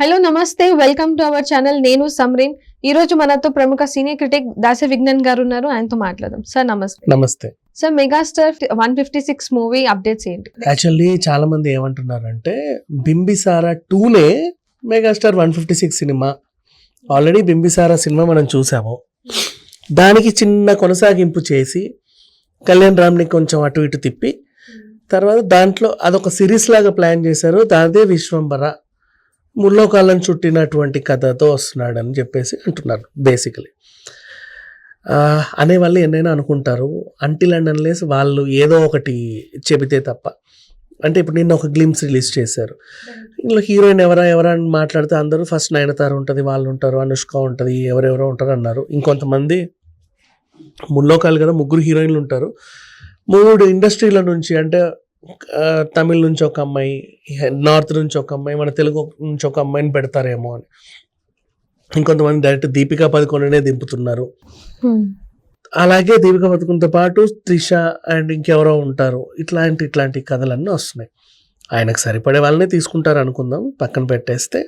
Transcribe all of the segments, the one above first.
Hello నమస్తే. Welcome to our channel నేను సమ్రీన్ ఈ రోజు మనతో ప్రముఖ సీనియర్ క్రిటిక్ దాస విజ్ఞాన్ గారు ఉన్నారు. ఆయనతో మాట్లాడదాం. సార్ నమస్తే. నమస్తే. Sir megastar one fifty six movie updates ఏంటి? యాక్చువల్లీ చాలా మంది ఏమంటున్నారంటే Bimbisara టూనే megastar one fifty six cinema already Bimbisara cinema మనం చూసాము. దానికి చిన్న కొనసాగింపు చేసి కళ్యాణ్ రామ్ని కొంచెం అటు ఇటు తిప్పి తర్వాత దాంట్లో అదొక సిరీస్ లాగా ప్లాన్ చేశారు. దాదే విశ్వంబర. ముల్లోకాలను చుట్టినటువంటి కథతో వస్తున్నాడని చెప్పేసి అంటున్నారు బేసికలీ అనే వాళ్ళు ఎన్నైనా అనుకుంటారు. అంటిల్ అండ్ అన్లెస్ వాళ్ళు ఏదో ఒకటి చెబితే తప్ప. అంటే ఇప్పుడు నిన్న ఒక గ్లిమ్స్ రిలీజ్ చేశారు. ఇందులో హీరోయిన్ ఎవరా ఎవరా అని మాట్లాడితే అందరూ ఫస్ట్ నయనతార ఉంటుంది వాళ్ళు ఉంటారు అనుష్క ఉంటుంది ఎవరెవరో ఉంటారు అన్నారు. ఇంకొంతమంది ముల్లోకాలు కదా ముగ్గురు హీరోయిన్లు ఉంటారు. మూడు ఇండస్ట్రీల నుంచి అంటే తమిళ్ నుంచి ఒక అమ్మాయి నార్త్ నుంచి ఒక అమ్మాయి మన తెలుగు నుంచి ఒక అమ్మాయిని పెడతారేమో అని. ఇంకొంతమంది డైరెక్ట్ దీపికా పదుకొండనే దింపుతున్నారు. అలాగే దీపిక పథకంతో పాటు త్రిష అండ్ ఇంకెవరో ఉంటారు. ఇట్లాంటి ఇట్లాంటి కథలన్నీ వస్తున్నాయి. ఆయనకు సరిపడే వాళ్ళనే తీసుకుంటారు అనుకుందాం పక్కన పెట్టేస్తే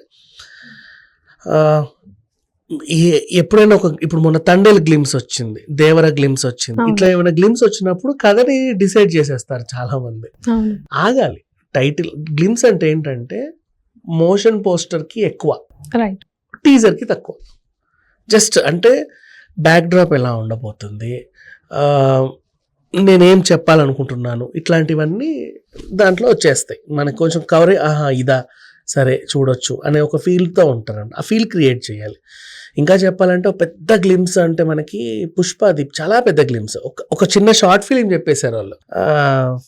ఎప్పుడైనా ఒక ఇప్పుడు మొన్న తండేలు గ్లిమ్స్ వచ్చింది దేవర గ్లిమ్స్ వచ్చింది. ఇట్లా ఏమైనా గ్లిమ్స్ వచ్చినప్పుడు కథని డిసైడ్ చేసేస్తారు చాలా మంది ఆగాలి. టైటిల్ గ్లిమ్స్ అంటే ఏంటంటే మోషన్ పోస్టర్కి ఎక్కువ. రైట్ టీజర్కి తక్కువ. జస్ట్ అంటే బ్యాక్ డ్రాప్ ఎలా ఉండబోతుంది నేనేం చెప్పాలనుకుంటున్నాను ఇట్లాంటివన్నీ దాంట్లో వచ్చేస్తాయి. మనకు కొంచెం కవర్ ఆహా ఇదా సరే చూడొచ్చు అనే ఒక ఫీల్తో ఉంటారండి ఆ ఫీల్ క్రియేట్ చేయాలి. ఇంకా చెప్పాలంటే ఒక పెద్ద గ్లిమ్స్ అంటే మనకి పుష్పదీప్ చాలా పెద్ద గ్లిమ్స్ ఒక ఒక చిన్న షార్ట్ ఫిలిం చెప్పేశారు వాళ్ళు. ఆ,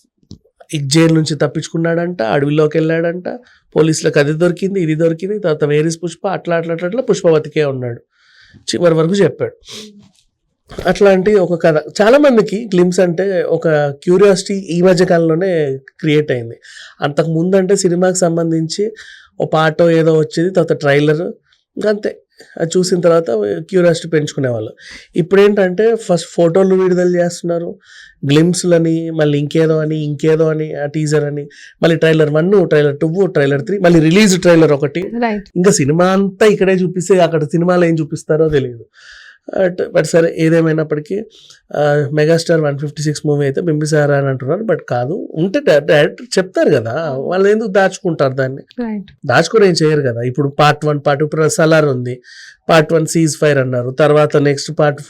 జైలు నుంచి తప్పించుకున్నాడంట అడవిలోకి వెళ్ళాడంట పోలీసులకు అది దొరికింది ఇది దొరికింది తర్వాత వేరీస్ పుష్ప? అట్లా అట్లా అట్లా అట్లా పుష్పవతికే ఉన్నాడు. చివరి వరకు చెప్పాడు. అట్లాంటి ఒక కథ. చాలా మందికి గ్లిమ్స్ అంటే ఒక క్యూరియాసిటీ ఈ మధ్య కాలంలోనే క్రియేట్ అయింది. అంతకు ముందు అంటే సినిమాకి సంబంధించి ఓ పాటో ఏదో వచ్చేది తర్వాత ట్రైలర్ అంతే. అది చూసిన తర్వాత క్యూరియాసిటీ పెంచుకునేవాళ్ళు. ఇప్పుడు ఏంటంటే ఫస్ట్ ఫోటోలు విడుదల చేస్తున్నారు. గ్లిమ్స్లని మళ్ళీ ఇంకేదో అని ఇంకేదో అని ఆ టీజర్ అని మళ్ళీ trailer one trailer two trailer three మళ్ళీ రిలీజ్ ట్రైలర్ ఒకటి. ఇంకా సినిమా అంతా ఇక్కడే చూపిస్తే అక్కడ సినిమాలో ఏం చూపిస్తారో తెలియదు బట్ బట్ సరే ఏదేమైనప్పటికీ megastar one fifty six movie అయితే బింబిసారా అని అంటున్నారు. బట్ కాదు ఉంటే డైరెక్టర్ చెప్తారు కదా వాళ్ళు ఎందుకు దాచుకుంటారు దాన్ని? దాచుకొని ఏం చేయరు కదా. ఇప్పుడు part one part two Salaar ఉంది. పార్ట్ వన్ సీజ్ ఫైర్ అన్నారు. తర్వాత నెక్స్ట్ పార్ట్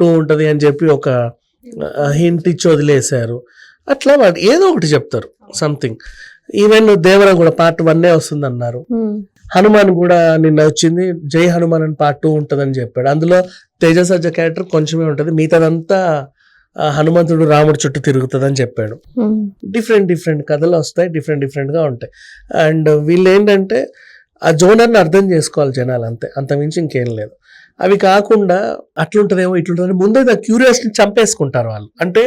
టూ ఉంటుంది అని చెప్పి ఒక హింట్ ఇచ్చి వదిలేశారు. అట్లా ఏదో ఒకటి చెప్తారు సంథింగ్. ఈవెన్ దేవర కూడా పార్ట్ వన్నే వస్తుంది అన్నారు హనుమాన్ కూడా నిన్న వచ్చింది. జై హనుమాన్ అని పార్ట్ టూ ఉంటుందని చెప్పాడు. అందులో తేజసజ్జ క్యారెక్టర్ కొంచెమే ఉంటుంది. మిగతాదంతా హనుమంతుడు రాముడు చుట్టూ తిరుగుతుందని చెప్పాడు. డిఫరెంట్ డిఫరెంట్ కథలు వస్తాయి. డిఫరెంట్ డిఫరెంట్గా ఉంటాయి. అండ్ వీళ్ళు ఏంటంటే ఆ జోనర్ని అర్థం చేసుకోవాలి జనాలు అంతే అంతమించి ఇంకేం లేదు. అవి కాకుండా అట్లుంటుందేమో ఇట్లుంటుందని ముందే ఆ క్యూరియాసిటీని చంపేసుకుంటారు వాళ్ళు. అంటే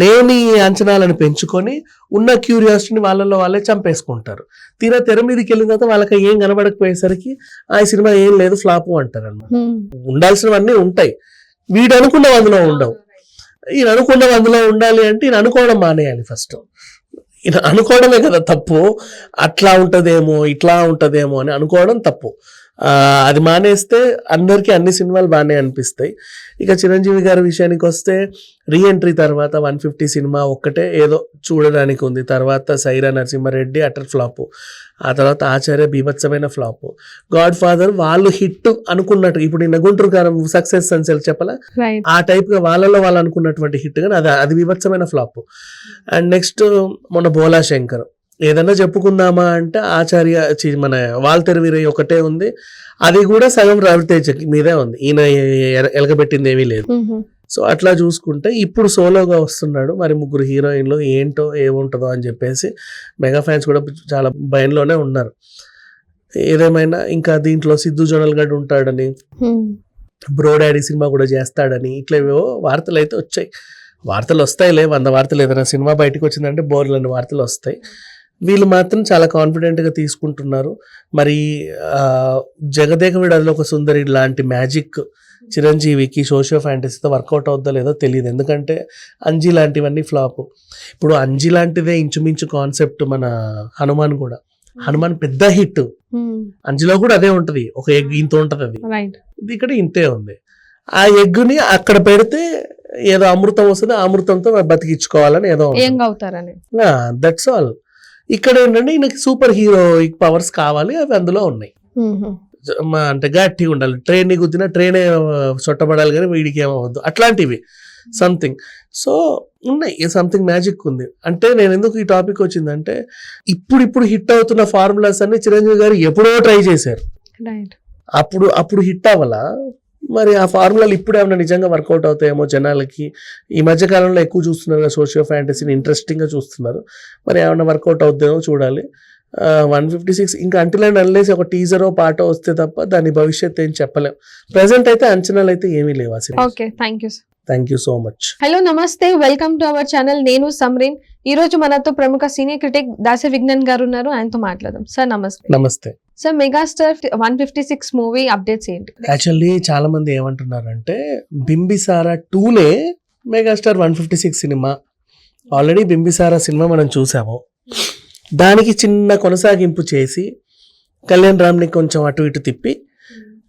లేని అంచనాలను పెంచుకొని ఉన్న క్యూరియాసిటీని వాళ్ళలో వాళ్ళే చంపేసుకుంటారు. తీరా తెర మీదకి వెళ్ళిన తర్వాత వాళ్ళకి ఏం కనబడకపోయేసరికి ఆ సినిమా ఏం లేదు ఫ్లాపు అంటారు అన్నమాట ఉండాల్సినవన్నీ ఉంటాయి. వీడు అనుకున్నవి అందులో ఉండవు. ఈయన అనుకున్నవి అందులో ఉండాలి అంటే ఈయన అనుకోవడం మానేయాలి ఫస్ట్. ఈయన అనుకోవడమే కదా తప్పు. అట్లా ఉంటదేమో ఇట్లా ఉంటదేమో అని అనుకోవడం తప్పు. అది మానేస్తే అందరికీ అన్ని సినిమాలు బాగానే అనిపిస్తాయి. ఇక చిరంజీవి గారి విషయానికి వస్తే రీఎంట్రీ తర్వాత వన్ ఫిఫ్టీ సినిమా ఒక్కటే ఏదో చూడడానికి ఉంది. తర్వాత సైరా నరసింహారెడ్డి అటర్ ఫ్లాప్. ఆ తర్వాత ఆచార్య బీభత్సమైన ఫ్లాప్. గాడ్ ఫాదర్ వాళ్ళు హిట్ అనుకున్నట్టు ఇప్పుడు నిన్న గుంటూరు గారం సక్సెస్ అని చెప్పాలా? ఆ టైప్గా వాళ్ళలో వాళ్ళు అనుకున్నటువంటి హిట్ కానీ అది అది విభత్సమైన ఫ్లాప్. అండ్ నెక్స్ట్ మన బోలా శంకర్. ఏదన్నా చెప్పుకుందామా అంటే ఆచార్య మన వాల్తెర వీరయ్య ఒకటే ఉంది. అది కూడా సగం రవితేజ మీదే ఉంది. ఈయన ఎలగబెట్టింది ఏమీ లేదు. సో అట్లా చూసుకుంటే ఇప్పుడు సోలోగా వస్తున్నాడు. మరి ముగ్గురు హీరోయిన్లు ఏంటో ఏముంటుందో అని చెప్పేసి మెగా ఫ్యాన్స్ కూడా చాలా భయంలోనే ఉన్నారు. ఏదేమైనా ఇంకా దీంట్లో సిద్ధు జొనల్ గడ్ ఉంటాడని బ్రో డాడీ సినిమా కూడా చేస్తాడని ఇట్లా ఏవో వార్తలు అయితే వచ్చాయి. వార్తలు వస్తాయిలే. వంద వార్తలు ఏదైనా సినిమా బయటకు వచ్చిందంటే బోర్లని వార్తలు వస్తాయి. వీళ్ళు మాత్రం చాలా కాన్ఫిడెంట్గా తీసుకుంటున్నారు. మరి ఆ, జగదేకవిడు అదిలో ఒక సుందరి లాంటి మ్యాజిక్ చిరంజీవికి సోషియో ఫ్యాంటసీతో వర్కౌట్ అవుద్దో లేదో తెలియదు ఎందుకంటే అంజీ లాంటివన్నీ ఫ్లాప్ ఇప్పుడు అంజీ లాంటిదే ఇంచుమించు కాన్సెప్ట్ మన హనుమాన్ కూడా. హనుమాన్ పెద్ద హిట్ అంజులో కూడా అదే ఉంటది. ఒక ఎగ్ ఇంత ఉంటది అది. ఇక్కడ ఇంతే ఉంది. ఆ ఎగ్గుని అక్కడ పెడితే ఏదో అమృతం వస్తుంది. ఆ అమృతంతో బతికించుకోవాలని ఏదో దట్స్ ఆల్ ఇక్కడ ఏంటంటే ఈయనకి సూపర్ హీరోయిక్ పవర్స్ కావాలి అవి అందులో ఉన్నాయి. అంటే గట్టిగా ఉండాలి. ట్రైన్ని గుద్దినా ట్రైన్ చుట్టబడాలి కానీ వీడికి ఏమవద్దు అట్లాంటివి. సంథింగ్ సో ఉన్నాయి. సంథింగ్ మ్యాజిక్ ఉంది. అంటే నేను ఎందుకు ఈ టాపిక్ వచ్చిందంటే ఇప్పుడు ఇప్పుడు హిట్ అవుతున్న ఫార్ములాస్ అన్ని చిరంజీవి గారు ఎప్పుడో ట్రై చేశారు. అప్పుడు అప్పుడు హిట్ అవ్వాలా? మరి ఆ ఫార్ములాలు ఇప్పుడు ఏమైనా నిజంగా వర్కౌట్ అవుతాయేమో జనాలకి? ఈ మధ్య కాలంలో ఎక్కువ చూస్తున్నారు కదా సోషియో ఫ్యాంటసీని ఇంట్రెస్టింగ్గా చూస్తున్నారు. మరి ఏమైనా వర్కౌట్ అవుతుందేమో చూడాలి. వన్ ఫిఫ్టీ సిక్స్ ఇంకా అంటిలాండ్ అనలేసి ఒక టీజరో పాటో వస్తే తప్ప దాని భవిష్యత్తు ఏం చెప్పలేం. ప్రజెంట్ అయితే అంచనాలు అయితే ఏమీ లేవు అసలు okay thank you thank you so much hello నమస్తే. వెల్కమ్ టు అవర్ ఛానల్ నేను సమ్రీన్ ఈ రోజు మనతో ప్రముఖ సీనియర్ క్రిటిక్ దాస విజ్ఞాన్ గారు ఉన్నారు. ఆయనతో మాట్లాడదాం. సార్ నమస్తే. నమస్తే. Sir megastar one fifty six movie updates ఏంటి? యాక్చువల్లీ చాలా మంది ఏమంటున్నారంటే Bimbisara టూనే megastar one fifty six cinema already Bimbisara cinema మనం చూసాము. దానికి చిన్న కొనసాగింపు చేసి కళ్యాణ్ రామ్ని కొంచెం అటు ఇటు తిప్పి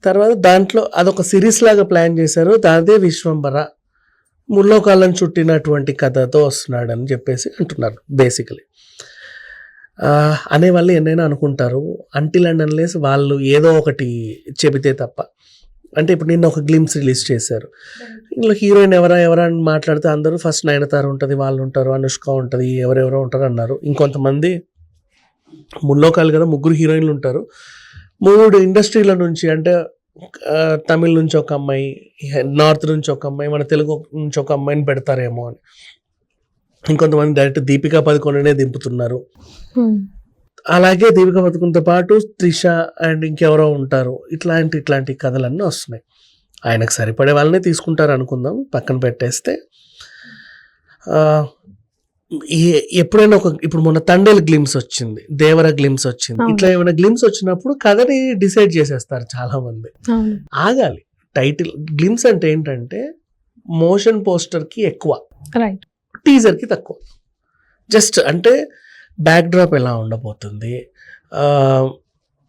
తర్వాత దాంట్లో అదొక సిరీస్ లాగా ప్లాన్ చేశారు. దాదే విశ్వంబర. ముల్లోకాలను చుట్టినటువంటి కథతో వస్తున్నాడని చెప్పేసి అంటున్నారు బేసికలీ అనే వాళ్ళు ఎన్నైనా అనుకుంటారు. అంటిల్ అండ్ అన్లేస్ వాళ్ళు ఏదో ఒకటి చెబితే తప్ప. అంటే ఇప్పుడు నిన్న ఒక గ్లిమ్స్ రిలీజ్ చేశారు. ఇందులో హీరోయిన్ ఎవరా ఎవరా అని మాట్లాడితే అందరూ ఫస్ట్ నయనతార ఉంటుంది వాళ్ళు ఉంటారు అనుష్క ఉంటుంది ఎవరెవరో ఉంటారు అన్నారు. ఇంకొంతమంది ముల్లోకాలు కదా ముగ్గురు హీరోయిన్లు ఉంటారు. మూడు ఇండస్ట్రీల నుంచి అంటే తమిళ్ నుంచి ఒక అమ్మాయి నార్త్ నుంచి ఒక అమ్మాయి మన తెలుగు నుంచి ఒక అమ్మాయిని పెడతారేమో అని. ఇంకొంతమంది డైరెక్ట్ దీపికా పదుకొండనే దింపుతున్నారు. అలాగే దీపిక పథకంతో పాటు త్రిష అండ్ ఇంకెవరో ఉంటారు. ఇట్లాంటి ఇట్లాంటి కథలన్నీ వస్తున్నాయి. ఆయనకు సరిపడే వాళ్ళనే తీసుకుంటారు అనుకుందాం. పక్కన పెట్టేస్తే ఎప్పుడైనా ఒక ఇప్పుడు మొన్న తండేల్ గ్లిమ్స్ వచ్చింది. దేవర గ్లిమ్స్ వచ్చింది. ఇట్లా ఏమైనా గ్లిమ్స్ వచ్చినప్పుడు కథని డిసైడ్ చేసేస్తారు చాలా మంది ఆగాలి. టైటిల్ గ్లిమ్స్ అంటే ఏంటంటే మోషన్ పోస్టర్కి ఎక్కువ. రైట్. టీజర్కి తక్కువ. జస్ట్ అంటే బ్యాక్ డ్రాప్ ఎలా ఉండబోతుంది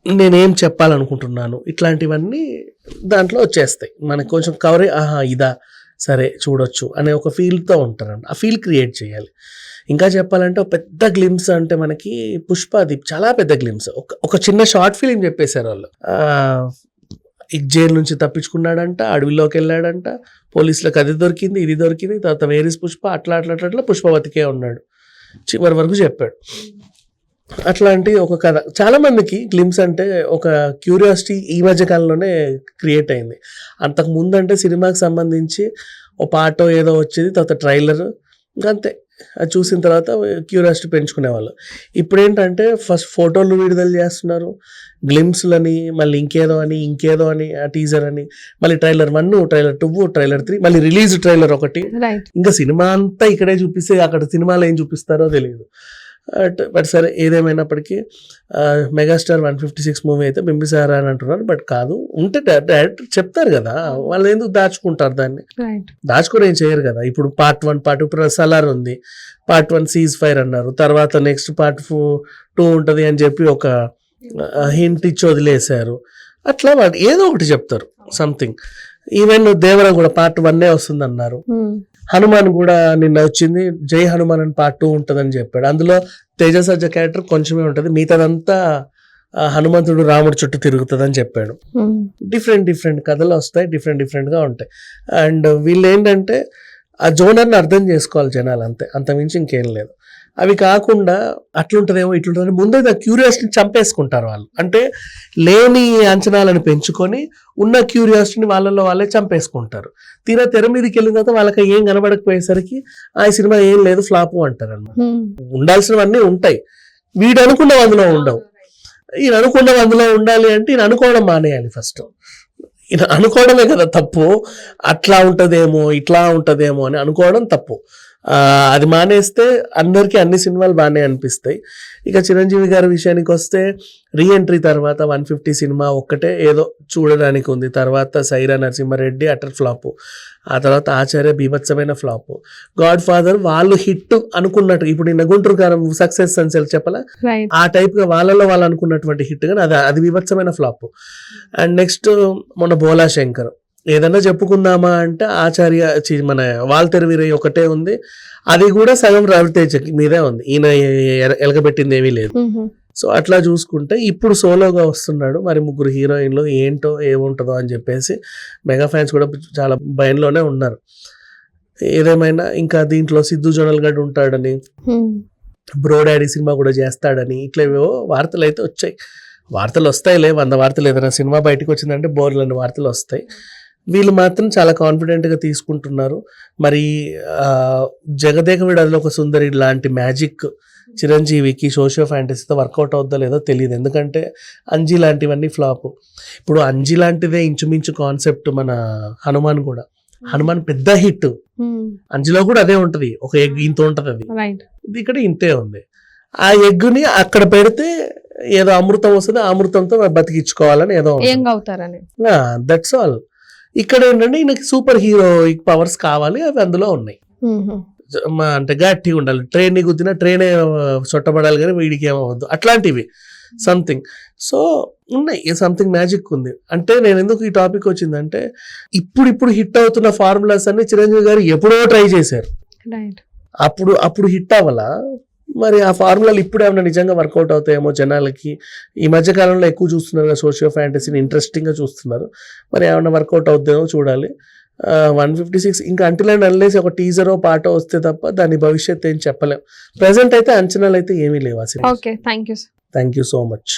నేనేం చెప్పాలనుకుంటున్నాను ఇట్లాంటివన్నీ దాంట్లో వచ్చేస్తాయి. మనకు కొంచెం కవరే ఆహా ఇదా సరే చూడొచ్చు అనే ఒక ఫీల్తో ఉంటారండి ఆ ఫీల్ క్రియేట్ చేయాలి. ఇంకా చెప్పాలంటే ఒక పెద్ద గ్లిమ్స్ అంటే మనకి పుష్పదీప్ చాలా పెద్ద గ్లిమ్స్ ఒక ఒక చిన్న షార్ట్ ఫిలిం చెప్పేశారు వాళ్ళు. జైలు నుంచి తప్పించుకున్నాడంట అడవిలోకి వెళ్ళాడంట పోలీసులకు అది దొరికింది ఇది దొరికింది తర్వాత వేరీస్ పుష్ప అట్లా అట్లా అట్లా పుష్పవతికే ఉన్నాడు. చివరి వరకు చెప్పాడు. అట్లాంటి ఒక కథ. చాలా మందికి గ్లిమ్స్ అంటే ఒక క్యూరియాసిటీ ఈ మధ్య కాలంలోనే క్రియేట్ అయింది. అంతకు ముందు అంటే సినిమాకి సంబంధించి ఓ పాటో ఏదో వచ్చేది తర్వాత ట్రైలర్ అంతే. అది చూసిన తర్వాత క్యూరియాసిటీ పెంచుకునేవాళ్ళు. ఇప్పుడు ఏంటంటే ఫస్ట్ ఫోటోలు విడుదల చేస్తున్నారు. గ్లిమ్స్లని మళ్ళీ ఇంకేదో అని ఇంకేదో అని ఆ టీజర్ అని మళ్ళీ trailer one trailer two trailer three మళ్ళీ రిలీజ్ ట్రైలర్ ఒకటి. ఇంకా సినిమా అంతా ఇక్కడే చూపిస్తే అక్కడ సినిమాలో ఏం చూపిస్తారో తెలియదు బట్ బట్ సరే ఏదేమైనప్పటికీ megastar one fifty six movie అయితే బింబిసారా అని అంటున్నారు. బట్ కాదు ఉంటే డైరెక్టర్ చెప్తారు కదా వాళ్ళు ఎందుకు దాచుకుంటారు దాన్ని? దాచుకొని ఏం చేయరు కదా. ఇప్పుడు పార్ట్ వన్ పార్ట్ ఇప్పుడు సలార్ ఉంది. పార్ట్ వన్ సీజ్ ఫైర్ అన్నారు. తర్వాత నెక్స్ట్ పార్ట్ టూ ఉంటుంది అని చెప్పి ఒక హింట్ ఇచ్చి వదిలేశారు. అట్లా ఏదో ఒకటి చెప్తారు సంథింగ్ ఈవెన్ దేవర కూడా పార్ట్ వన్నే వస్తుంది అన్నారు హనుమాన్ కూడా నిన్న వచ్చింది జై హనుమాన్ అని పార్ట్ టూ ఉంటుందని చెప్పాడు. అందులో తేజ సజ్జ క్యారెక్టర్ కొంచెమే ఉంటుంది మిగతాదంతా హనుమంతుడు రాముడు చుట్టూ తిరుగుతుందని చెప్పాడు. డిఫరెంట్ డిఫరెంట్ కథలు వస్తాయి డిఫరెంట్ డిఫరెంట్గా ఉంటాయి. అండ్ వీళ్ళు ఏంటంటే ఆ జోనర్ని అర్థం చేసుకోవాలి జనాలు అంతే అంతమించి ఇంకేం లేదు. అవి కాకుండా అట్లుంటుందేమో ఇట్లుంటుందని ముందే ఆ క్యూరియాసిటీని చంపేసుకుంటారు వాళ్ళు. అంటే లేని అంచనాలను పెంచుకొని ఉన్న క్యూరియాసిటీని వాళ్ళలో వాళ్ళే చంపేసుకుంటారు. తీరా తెర మీదకి వెళ్ళిన తర్వాత వాళ్ళకి ఏం కనబడకపోయేసరికి ఆ సినిమా ఏం లేదు ఫ్లాపు అంటారు అన్నమాట ఉండాల్సినవన్నీ ఉంటాయి. వీడు అనుకున్నవి అందులో ఉండవు. ఈయన అనుకున్నవి అందులో ఉండాలి అంటే ఈయన అనుకోవడం మానేయాలి ఫస్ట్. ఈయన అనుకోవడమే కదా తప్పు. అట్లా ఉంటదేమో ఇట్లా ఉంటదేమో అని అనుకోవడం తప్పు. అది మానేస్తే అందరికీ అన్ని సినిమాలు బాగానే అనిపిస్తాయి. ఇక చిరంజీవి గారి విషయానికి వస్తే రీఎంట్రీ తర్వాత వన్ ఫిఫ్టీ సినిమా ఒక్కటే ఏదో చూడడానికి ఉంది. తర్వాత సైరా నరసింహారెడ్డి అటర్ ఫ్లాప్. ఆ తర్వాత ఆచార్య బీభత్సమైన ఫ్లాప్. గాడ్ ఫాదర్ వాళ్ళు హిట్ అనుకున్నట్టు ఇప్పుడు నిన్న గుంటూరు గారం సక్సెస్ అని చెప్పలా? ఆ టైప్గా వాళ్ళలో వాళ్ళు అనుకున్నటువంటి హిట్ కానీ అది అది విభత్సమైన ఫ్లాప్. అండ్ నెక్స్ట్ మన బోలా శంకర్. ఏదన్నా చెప్పుకుందామా అంటే ఆచార్య మన వాల్తెర వీరయ్య ఒకటే ఉంది. అది కూడా సగం రవితేజ మీదే ఉంది. ఈయన ఎలగబెట్టింది ఏమీ లేదు. సో అట్లా చూసుకుంటే ఇప్పుడు సోలోగా వస్తున్నాడు. మరి ముగ్గురు హీరోయిన్లు ఏంటో ఏముంటుందో అని చెప్పేసి మెగా ఫ్యాన్స్ కూడా చాలా భయంలోనే ఉన్నారు. ఏదేమైనా ఇంకా దీంట్లో సిద్ధు జొనల్ గడ్ ఉంటాడని బ్రో డాడీ సినిమా కూడా చేస్తాడని ఇట్లా ఏవేవో వార్తలు అయితే వచ్చాయి. వార్తలు వస్తాయిలే. వంద వార్తలు ఏదైనా సినిమా బయటకు వచ్చిందంటే బోర్లని వార్తలు వస్తాయి. వీళ్ళు మాత్రం చాలా కాన్ఫిడెంట్గా తీసుకుంటున్నారు. మరి జగదేక విడదలో ఒక సుందరి లాంటి మ్యాజిక్ చిరంజీవికి సోషియో ఫ్యాంటసీతో వర్కౌట్ అవుద్దో లేదో తెలియదు. ఎందుకంటే అంజీ లాంటివన్నీ ఫ్లాప్ ఇప్పుడు అంజీ లాంటిదే ఇంచుమించు కాన్సెప్ట్ మన హనుమాన్ కూడా. హనుమాన్ పెద్ద హిట్ అంజీలో కూడా అదే ఉంటది. ఒక ఎగ్ ఇంత ఉంటది అది. ఇక్కడ ఇంతే ఉంది. ఆ ఎగ్గుని అక్కడ పెడితే ఏదో అమృతం వస్తుంది. అమృతంతో బతికించుకోవాలని ఏదో దట్స్ ఆల్ ఇక్కడ ఏంటంటే ఈయనకి సూపర్ హీరో పవర్స్ కావాలి అవి అందులో ఉన్నాయి. మా- అంటే గట్టిగా ఉండాలి. ట్రైన్ని గుద్దిన ట్రైన్ చుట్టబడాలి కానీ వీడికి ఏమవద్దు అట్లాంటివి. సంథింగ్ సో ఉన్నాయి. సంథింగ్ మ్యాజిక్ ఉంది. అంటే నేను ఎందుకు ఈ టాపిక్ వచ్చిందంటే ఇప్పుడు ఇప్పుడు హిట్ అవుతున్న ఫార్ములాస్ అన్ని చిరంజీవి గారు ఎప్పుడో ట్రై చేశారు. అప్పుడు అప్పుడు హిట్ అవ్వాలా? మరి ఆ ఫార్ములాలు ఇప్పుడు ఏమైనా నిజంగా వర్కౌట్ అవుతాయేమో జనాలకి. ఈ మధ్య కాలంలో ఎక్కువ చూస్తున్నారు సోషియో ఫ్యాంటసీని ఇంట్రెస్టింగ్గా చూస్తున్నారు. మరి ఏమైనా వర్కౌట్ అవుతుందేమో చూడాలి. వన్ ఫిఫ్టీ సిక్స్ ఇంకా అంటిల్ అండ్ అన్లేసి ఒక టీజరో పాటో వస్తే తప్ప దాని భవిష్యత్తు ఏం చెప్పలేం. ప్రజెంట్ అయితే అంచనాలు అయితే ఏమీ లేవు అసలు okay thank you thank you so much